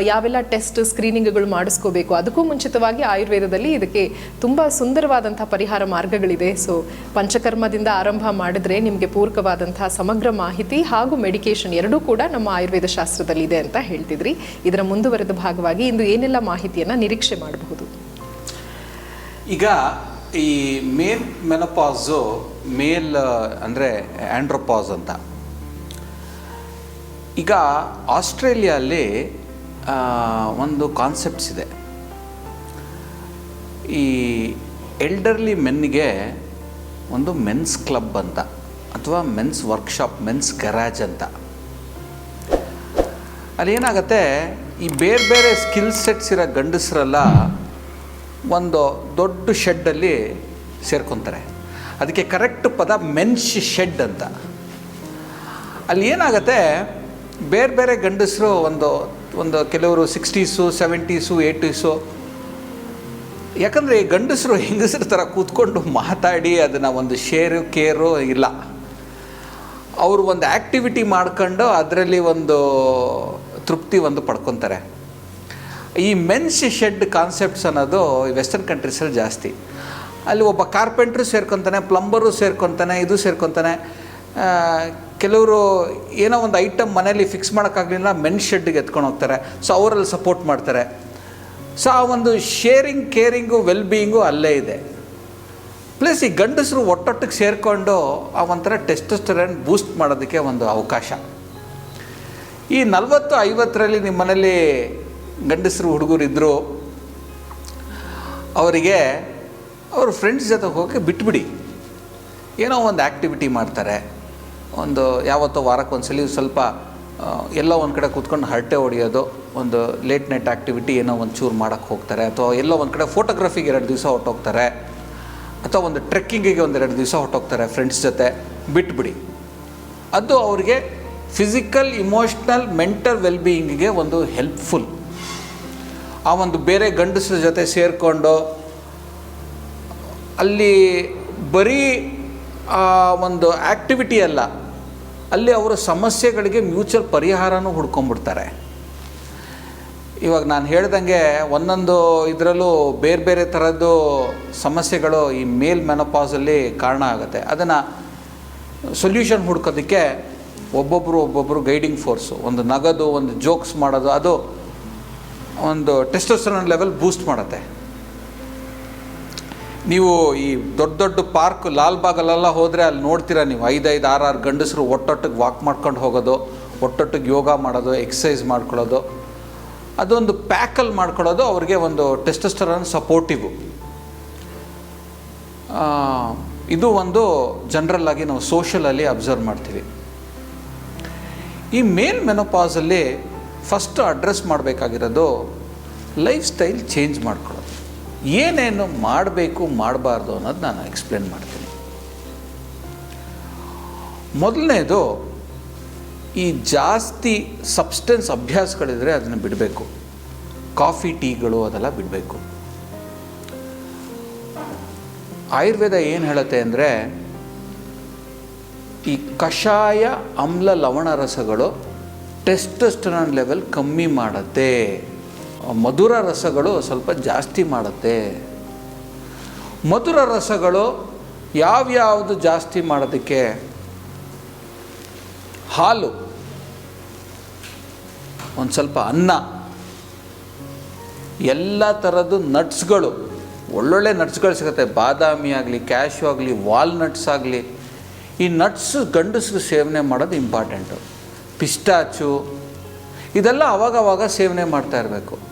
ಯಾವೆಲ್ಲ ಟೆಸ್ಟ್ ಸ್ಕ್ರೀನಿಂಗ್ಗಳು ಮಾಡಿಸ್ಕೋಬೇಕು ಅದಕ್ಕೂ ಮುಂಚಿತವಾಗಿ ಆಯುರ್ವೇದದಲ್ಲಿ ಇದಕ್ಕೆ ತುಂಬ ಸುಂದರವಾದಂಥ ಪರಿಹಾರ ಮಾರ್ಗಗಳಿದೆ. ಸೊ ಪಂಚಕರ್ಮದಿಂದ ಆರಂಭ ಮಾಡಿದ್ರೆ ನಿಮಗೆ ಪೂರಕವಾದಂತಹ ಸಮಗ್ರ ಮಾಹಿತಿ ಹಾಗೂ ಮೆಡಿಕೇಶನ್ ಎರಡೂ ಕೂಡ ನಮ್ಮ ಆಯುರ್ವೇದ ಶಾಸ್ತ್ರದಲ್ಲಿ ಇದೆ ಅಂತ ಹೇಳ್ತಿದ್ರಿ. ಇದರ ಮುಂದುವರೆದ ಭಾಗವಾಗಿ ಇಂದು ಏನೆಲ್ಲ ಮಾಹಿತಿಯನ್ನು ನಿರೀಕ್ಷೆ ಮಾಡಬಹುದು? ಈಗ ಈ ಮೇಲ್ ಮೆನಪಾಸು, ಮೇಲ್ ಅಂದರೆ ಆ್ಯಂಡ್ರೋಪಾಸ್ ಅಂತ. ಈಗ ಆಸ್ಟ್ರೇಲಿಯಲ್ಲಿ ಒಂದು ಕಾನ್ಸೆಪ್ಟ್ಸ್ ಇದೆ. ಈ ಎಲ್ಡರ್ಲಿ ಮೆನ್ಗೆ ಒಂದು ಮೆನ್ಸ್ ಕ್ಲಬ್ ಅಂತ, ಅಥವಾ ಮೆನ್ಸ್ ವರ್ಕ್ಶಾಪ್ ಮೆನ್ಸ್ ಗರಾಜ್ ಅಂತ. ಅಲ್ಲಿ ಏನಾಗುತ್ತೆ, ಈ ಬೇರೆ ಬೇರೆ ಸ್ಕಿಲ್ ಸೆಟ್ಸ್ ಇರೋ ಗಂಡಸರೆಲ್ಲ ಒಂದು ದೊಡ್ಡ ಶೆಡ್ಡಲ್ಲಿ ಸೇರ್ಕೊತಾರೆ. ಅದಕ್ಕೆ ಕರೆಕ್ಟ್ ಪದ ಮೆನ್ಸ್ ಶೆಡ್ ಅಂತ. ಅಲ್ಲಿ ಏನಾಗುತ್ತೆ, ಬೇರೆ ಬೇರೆ ಗಂಡಸರು ಒಂದು ಒಂದು ಕೆಲವರು ಸಿಕ್ಸ್ಟೀಸು, ಸೆವೆಂಟೀಸು, ಏಯ್ಟೀಸು. ಯಾಕಂದರೆ ಗಂಡಸರು, ಹೆಂಗಸರ ಥರ ಕೂತ್ಕೊಂಡು ಮಾತಾಡಿ ಅದನ್ನು ಒಂದು ಶೇರು ಕೇರು ಇಲ್ಲ. ಅವರು ಒಂದು ಆ್ಯಕ್ಟಿವಿಟಿ ಮಾಡ್ಕೊಂಡು ಅದರಲ್ಲಿ ಒಂದು ತೃಪ್ತಿ ಒಂದು ಪಡ್ಕೊತಾರೆ. ಈ ಮೆನ್ಸ್ ಶೆಡ್ ಕಾನ್ಸೆಪ್ಟ್ಸ್ ಅನ್ನೋದು ವೆಸ್ಟರ್ನ್ ಕಂಟ್ರೀಸಲ್ಲಿ ಜಾಸ್ತಿ. ಅಲ್ಲಿ ಒಬ್ಬ ಕಾರ್ಪೆಂಟ್ರು ಸೇರ್ಕೊತಾನೆ ಪ್ಲಂಬರು ಸೇರ್ಕೊತಾನೆ, ಇದು ಸೇರ್ಕೊತಾನೆ. ಕೆಲವರು ಏನೋ ಒಂದು ಐಟಮ್ ಮನೇಲಿ ಫಿಕ್ಸ್ ಮಾಡೋಕ್ಕಾಗಲಿಲ್ಲ ಮೆನ್ ಶೆಡ್ಗೆ ಎತ್ಕೊಂಡು ಹೋಗ್ತಾರೆ. ಸೊ ಅವರಲ್ಲಿ ಸಪೋರ್ಟ್ ಮಾಡ್ತಾರೆ. ಸೊ ಆ ಒಂದು ಶೇರಿಂಗ್ ಕೇರಿಂಗು ವೆಲ್ ಬೀಯಿಂಗು ಅಲ್ಲೇ ಇದೆ. ಪ್ಲಸ್ ಈ ಗಂಡಸರು ಒಟ್ಟೊಟ್ಟಿಗೆ ಸೇರಿಕೊಂಡು ಆ ಒಂಥರ ಟೆಸ್ಟೋಸ್ಟೆರಾನ್ ಬೂಸ್ಟ್ ಮಾಡೋದಕ್ಕೆ ಒಂದು ಅವಕಾಶ. ಈ ನಲವತ್ತು ಐವತ್ತರಲ್ಲಿ ನಿಮ್ಮ ಮನೇಲಿ ಗಂಡಸರು, ಹುಡುಗರು ಇದ್ದರು ಅವರಿಗೆ ಅವ್ರ ಫ್ರೆಂಡ್ಸ್ ಜೊತೆ ಹೋಗಿ ಬಿಟ್ಬಿಡಿ. ಏನೋ ಒಂದು ಆ್ಯಕ್ಟಿವಿಟಿ ಮಾಡ್ತಾರೆ. ಒಂದು ಯಾವತ್ತೋ ವಾರಕ್ಕೆ ಒಂದ್ಸಲಿ ಸ್ವಲ್ಪ ಎಲ್ಲ ಒಂದು ಕಡೆ ಕೂತ್ಕೊಂಡು ಹರಟೆ ಹೊಡೆಯೋದು, ಒಂದು ಲೇಟ್ ನೈಟ್ ಆ್ಯಕ್ಟಿವಿಟಿ ಏನೋ ಒಂದು ಚೂರು ಮಾಡೋಕ್ಕೆ ಹೋಗ್ತಾರೆ, ಅಥವಾ ಎಲ್ಲೋ ಒಂದು ಕಡೆ ಫೋಟೋಗ್ರಫಿಗೆ ಎರಡು ದಿವಸ ಹೊಟ್ಟೋಗ್ತಾರೆ ಅಥವಾ ಒಂದು ಟ್ರೆಕ್ಕಿಂಗಿಗೆ ಒಂದೆರಡು ದಿವಸ ಹೊಟ್ಟೋಗ್ತಾರೆ ಫ್ರೆಂಡ್ಸ್ ಜೊತೆ, ಬಿಟ್ಬಿಡಿ. ಅದು ಅವರಿಗೆ ಫಿಸಿಕಲ್ ಇಮೋಷ್ನಲ್ ಮೆಂಟಲ್ ವೆಲ್ಬೀಯಿಂಗಿಗೆ ಒಂದು ಹೆಲ್ಪ್ಫುಲ್ ಆ ಒಂದು ಬೇರೆ ಗಂಡಸರ ಜೊತೆ ಸೇರಿಕೊಂಡು, ಅಲ್ಲಿ ಬರೀ ಒಂದು ಆ್ಯಕ್ಟಿವಿಟಿ ಅಲ್ಲ ಅಲ್ಲಿ ಅವರ ಸಮಸ್ಯೆಗಳಿಗೆ ಮ್ಯೂಚುವಲ್ ಪರಿಹಾರನೂ ಹುಡ್ಕೊಂಡ್ಬಿಡ್ತಾರೆ. ಇವಾಗ ನಾನು ಹೇಳ್ದಂಗೆ ಒಂದೊಂದು ಇದರಲ್ಲೂ ಬೇರೆ ಬೇರೆ ಥರದ್ದು ಸಮಸ್ಯೆಗಳು ಈ ಮೇಲ್ ಮೆನಪಾಸಲ್ಲಿ ಕಾರಣ ಆಗುತ್ತೆ. ಅದನ್ನು ಸೊಲ್ಯೂಷನ್ ಹುಡ್ಕೋದಕ್ಕೆ ಒಬ್ಬೊಬ್ಬರು ಒಬ್ಬೊಬ್ಬರು ಗೈಡಿಂಗ್ ಫೋರ್ಸು, ಒಂದು ನಗದು, ಒಂದು ಜೋಕ್ಸ್ ಮಾಡೋದು, ಅದು ಒಂದು ಟೆಸ್ಟೋಸ್ಟೆರಾನ್ ಲೆವೆಲ್ ಬೂಸ್ಟ್ ಮಾಡುತ್ತೆ. ನೀವು ಈ ದೊಡ್ಡ ದೊಡ್ಡ ಪಾರ್ಕ್ ಲಾಲ್ಬಾಗಲ್ಲೆಲ್ಲ ಹೋದರೆ ಅಲ್ಲಿ ನೋಡ್ತೀರಾ ನೀವು? ಐದೈದು ಆರು ಆರು ಗಂಡಸರು ಒಟ್ಟೊಟ್ಟಿಗೆ ವಾಕ್ ಮಾಡ್ಕೊಂಡು ಹೋಗೋದು, ಒಟ್ಟೊಟ್ಟಿಗೆ ಯೋಗ ಮಾಡೋದು ಎಕ್ಸಸೈಸ್ ಮಾಡ್ಕೊಳ್ಳೋದು. ಅದೊಂದು ಪ್ಯಾಕಲ್ಲಿ ಮಾಡ್ಕೊಳ್ಳೋದು ಅವ್ರಿಗೆ ಒಂದು ಟೆಸ್ಟೋಸ್ಟೆರಾನ್ ಸಪೋರ್ಟಿವು ಇದು ಒಂದು ಜನರಲ್ ಆಗಿ ನಾವು ಸೋಷಲಲ್ಲಿ ಅಬ್ಸರ್ವ್ ಮಾಡ್ತೀವಿ. ಈ ಮೇಲ್ ಮೆನೋಪಾಸಲ್ಲಿ ಫಸ್ಟ್ ಅಡ್ರೆಸ್ ಮಾಡಬೇಕಾಗಿರೋದು ಲೈಫ್ ಸ್ಟೈಲ್ ಚೇಂಜ್ ಮಾಡ್ಕೊಳ್ಳೋದು. ಏನೇನು ಮಾಡಬೇಕು, ಮಾಡಬಾರ್ದು ಅನ್ನೋದು ನಾನು ಎಕ್ಸ್ಪ್ಲೇನ್ ಮಾಡ್ತೀನಿ. ಮೊದಲನೇದು, ಈ ಜಾಸ್ತಿ ಸಬ್ಸ್ಟೆನ್ಸ್ ಅಭ್ಯಾಸಗಳಿದ್ರೆ ಅದನ್ನು ಬಿಡಬೇಕು. ಕಾಫಿ, ಟೀಗಳು ಅದೆಲ್ಲ ಬಿಡಬೇಕು. ಆಯುರ್ವೇದ ಏನು ಹೇಳುತ್ತೆ ಅಂದರೆ, ಈ ಕಷಾಯ, ಅಮ್ಲ, ಲವಣ ರಸಗಳು ಟೆಸ್ಟೋಸ್ಟೆರಾನ್ ಲೆವೆಲ್ ಕಮ್ಮಿ ಮಾಡುತ್ತೆ. ಮಧುರ ರಸಗಳು ಸ್ವಲ್ಪ ಜಾಸ್ತಿ ಮಾಡುತ್ತೆ. ಮಧುರ ರಸಗಳು ಯಾವ್ಯಾವುದು ಜಾಸ್ತಿ ಮಾಡೋದಕ್ಕೆ? ಹಾಲು. ಒಂದು ಸ್ವಲ್ಪ ಅನ್ನ. ಎಲ್ಲ ಥರದ್ದು ನಟ್ಸ್ಗಳು ಒಳ್ಳೊಳ್ಳೆ ನಟ್ಸ್ಗಳು ಸಿಗುತ್ತೆ. ಬಾದಾಮಿ ಆಗಲಿ ಕ್ಯಾಶು ಆಗಲಿ ವಾಲ್ನಟ್ಸ್ ಆಗಲಿ. ಈ ನಟ್ಸ್ ಗಂಡಸರು ಸೇವನೆ ಮಾಡೋದು ಇಂಪಾರ್ಟೆಂಟು ಪಿಸ್ಟಾಚು ಇದೆಲ್ಲ ಅವಾಗವಾಗ ಸೇವನೆ ಮಾಡ್ತಾ ಇರಬೇಕು.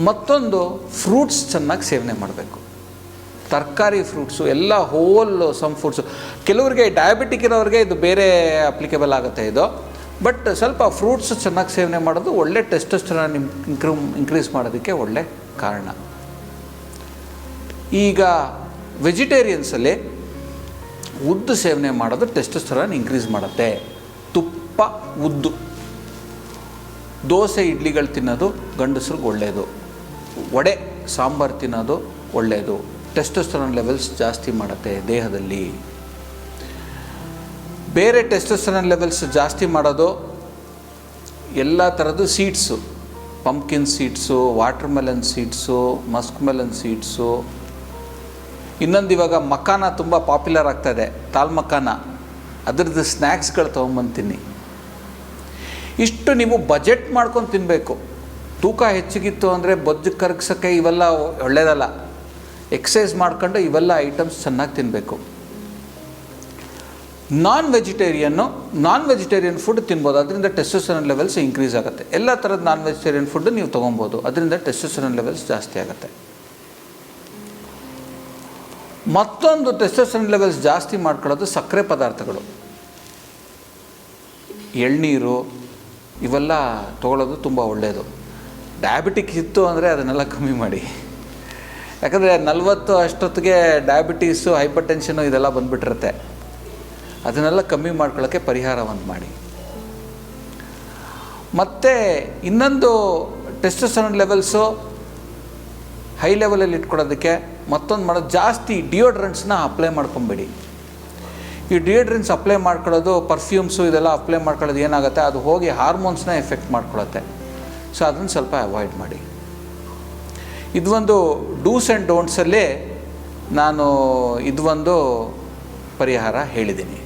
ಮತ್ತೊಂದು ಫ್ರೂಟ್ಸ್ ಚೆನ್ನಾಗಿ ಸೇವನೆ ಮಾಡಬೇಕು. ತರಕಾರಿ ಫ್ರೂಟ್ಸು ಎಲ್ಲ ಹೋಲ್ ಸಮ್ ಫ್ರೂಟ್ಸು ಕೆಲವರಿಗೆ ಡಯಾಬಿಟಿಕ್ ಇರೋರಿಗೆ ಇದು ಬೇರೆ ಅಪ್ಲಿಕೇಬಲ್ ಆಗುತ್ತೆ ಇದು. ಬಟ್ ಸ್ವಲ್ಪ ಫ್ರೂಟ್ಸ್ ಚೆನ್ನಾಗಿ ಸೇವನೆ ಮಾಡೋದು ಒಳ್ಳೆ ಟೆಸ್ಟೋಸ್ಟೆರಾನ್ ಇನ್ಕ್ರೂ ಇನ್ಕ್ರೀಸ್ ಮಾಡೋದಕ್ಕೆ ಒಳ್ಳೆ ಕಾರಣ. ಈಗ ವೆಜಿಟೇರಿಯನ್ಸಲ್ಲಿ ಉದ್ದು ಸೇವನೆ ಮಾಡೋದು ಟೆಸ್ಟೋಸ್ಟೆರಾನ್ ಇನ್ಕ್ರೀಸ್ ಮಾಡುತ್ತೆ. ತುಪ್ಪ ಉದ್ದು. ದೋಸೆ ಇಡ್ಲಿಗಳು ತಿನ್ನೋದು ಗಂಡಸ್ರಿಗೆ ಒಳ್ಳೆಯದು ವಡೆ, ಸಾಂಬಾರು ತಿನ್ನೋದು ಒಳ್ಳೆಯದು ಟೆಸ್ಟೋಸ್ಟರನ್ ಲೆವೆಲ್ಸ್ ಜಾಸ್ತಿ ಮಾಡುತ್ತೆ ದೇಹದಲ್ಲಿ. ಬೇರೆ ಟೆಸ್ಟೋಸ್ಟರನ್ ಲೆವೆಲ್ಸ್ ಜಾಸ್ತಿ ಮಾಡೋದು ಎಲ್ಲ ಥರದ್ದು seeds pumpkin seeds watermelon seeds muskmelon seeds ಇನ್ನೊಂದು ಇವಾಗ ಮಕಾನ ತುಂಬ ಪಾಪ್ಯುಲರ್ ಆಗ್ತಾಯಿದೆ ತಾಲ್ ಮಕಾನ ಅದರದ್ದು ಸ್ನ್ಯಾಕ್ಸ್ಗಳು ತೊಗೊಂಬಂತೀನಿ. ಇಷ್ಟು ನೀವು ಬಜೆಟ್ ಮಾಡ್ಕೊಂಡು ತಿನ್ನಬೇಕು ತೂಕ ಹೆಚ್ಚಿಗಿತ್ತು ಅಂದರೆ ಬೊಜ್ಜು ಕರಗ್ಸೋಕ್ಕೆ ಇವೆಲ್ಲ ಒಳ್ಳೆಯದಲ್ಲ ಎಕ್ಸಸೈಸ್ ಮಾಡ್ಕೊಂಡು ಇವೆಲ್ಲ ಐಟಮ್ಸ್ ಚೆನ್ನಾಗಿ ತಿನ್ನಬೇಕು non vegetarian non vegetarian food ತಿನ್ಬೋದು. ಅದರಿಂದ ಟೆಸ್ಟೋಸ್ಟೆರಾನ್ ಲೆವೆಲ್ಸ್ ಇನ್ಕ್ರೀಸ್ ಆಗುತ್ತೆ. ಎಲ್ಲ ಥರದ ನಾನ್ ವೆಜಿಟೇರಿಯನ್ ಫುಡ್ ನೀವು ತೊಗೊಬೋದು. ಅದರಿಂದ ಟೆಸ್ಟೋಸ್ಟೆರಾನ್ ಲೆವೆಲ್ಸ್ ಜಾಸ್ತಿ ಆಗುತ್ತೆ. ಮತ್ತೊಂದು ಟೆಸ್ಟೋಸ್ಟೆರಾನ್ ಲೆವೆಲ್ಸ್ ಜಾಸ್ತಿ ಮಾಡ್ಕೊಳ್ಳೋದು ಸಕ್ಕರೆ ಪದಾರ್ಥಗಳು. ಎಳ್ನೀರು ಇವೆಲ್ಲ ತೊಗೊಳ್ಳೋದು ತುಂಬ ಒಳ್ಳೆಯದು ಡಯಾಬಿಟಿಕ್ ಇತ್ತು ಅಂದರೆ ಅದನ್ನೆಲ್ಲ ಕಮ್ಮಿ ಮಾಡಿ. ಯಾಕಂದರೆ ನಲವತ್ತು ಅಷ್ಟೊತ್ತಿಗೆ ಡಯಾಬಿಟೀಸು ಹೈಪರ್ ಟೆನ್ಷನು ಇದೆಲ್ಲ ಬಂದುಬಿಟ್ಟಿರುತ್ತೆ. ಅದನ್ನೆಲ್ಲ ಕಮ್ಮಿ ಮಾಡ್ಕೊಳ್ಳೋಕ್ಕೆ ಪರಿಹಾರವನ್ನು ಮಾಡಿ. ಮತ್ತು ಇನ್ನೊಂದು ಟೆಸ್ಟೋಸ್ಟೆರಾನ್ ಲೆವೆಲ್ಸು ಹೈ ಲೆವೆಲಲ್ಲಿ ಇಟ್ಕೊಳ್ಳೋದಕ್ಕೆ ಮತ್ತೊಂದು ಮಾಡೋದು ಜಾಸ್ತಿ ಡಿಯೋಡ್ರೆಂಟ್ಸ್ನ ಅಪ್ಲೈ ಮಾಡ್ಕೊಬೇಡಿ. ಈ ಡಿಯೋಡ್ರಿನ್ಸ್ ಅಪ್ಲೈ ಮಾಡ್ಕೊಳ್ಳೋದು ಪರ್ಫ್ಯೂಮ್ಸು ಇದೆಲ್ಲ ಅಪ್ಲೈ ಮಾಡ್ಕೊಳ್ಳೋದು ಏನಾಗುತ್ತೆ? ಅದು ಹೋಗಿ ಹಾರ್ಮೋನ್ಸ್ನ ಎಫೆಕ್ಟ್ ಮಾಡ್ಕೊಳತ್ತೆ ಸೊ ಅದನ್ನು ಸ್ವಲ್ಪ ಅವಾಯ್ಡ್ ಮಾಡಿ. ಇದು ಒಂದು ಡೂಸ್ ಆ್ಯಂಡ್ ಡೋಂಟ್ಸಲ್ಲಿ ನಾನು ಇದು ಒಂದು ಪರಿಹಾರ ಹೇಳಿದ್ದೀನಿ.